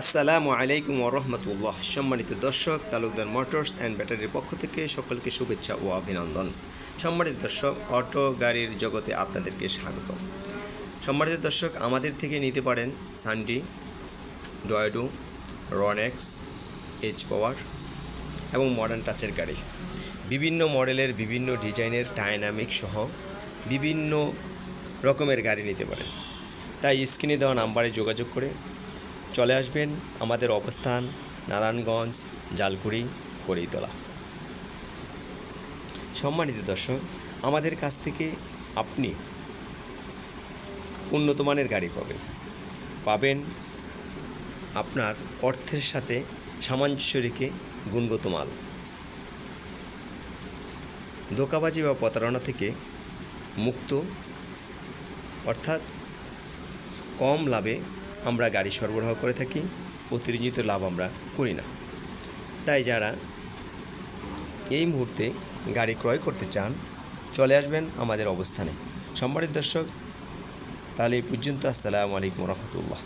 আসসালামু আলাইকুম ওরহমতুল্লাহ। সম্মানিত দর্শক, তালুকদার মোটরস অ্যান্ড ব্যাটারির পক্ষ থেকে সকলকে শুভেচ্ছা ও অভিনন্দন। সম্মানিত দর্শক, অটো, গাড়ির জগতে আপনাদেরকে স্বাগত। সম্মানিত দর্শক, আমাদের থেকে নিতে পারেন সানডি ডয়েডো রনেক্স এইচ পাওয়ার এবং মডার্ন টাচের গাড়ি। বিভিন্ন মডেলের, বিভিন্ন ডিজাইনের ডায়নামিক সহ বিভিন্ন রকমের গাড়ি নিতে পারেন। তাই স্ক্রিনে দেওয়া নাম্বারে যোগাযোগ করে চলে আসবেন আমাদের অবস্থান নারায়ণগঞ্জ, জালকুড়ি, করিতলা। সম্মানিত দর্শক, আমাদের কাছ থেকে আপনি উন্নত মানের গাড়ি পাবেন। পাবেন আপনার অর্থের সাথে সামঞ্জস্য রেখে গুণগত মাল। ধোকাবাজি বা প্রতারণা থেকে মুক্ত, অর্থাৎ কম লাভে আমরা গাড়ি সরবরাহ করে থাকি অতিরঞ্জিত লাভ আমরা করি না। তাই যারা এই মুহূর্তে গাড়ি ক্রয় করতে চান, চলে আসবেন আমাদের অবস্থানে। সম্মানিত দর্শক, তাহলে এই পর্যন্ত আসসালামু আলাইকুম রহমতুল্লাহ।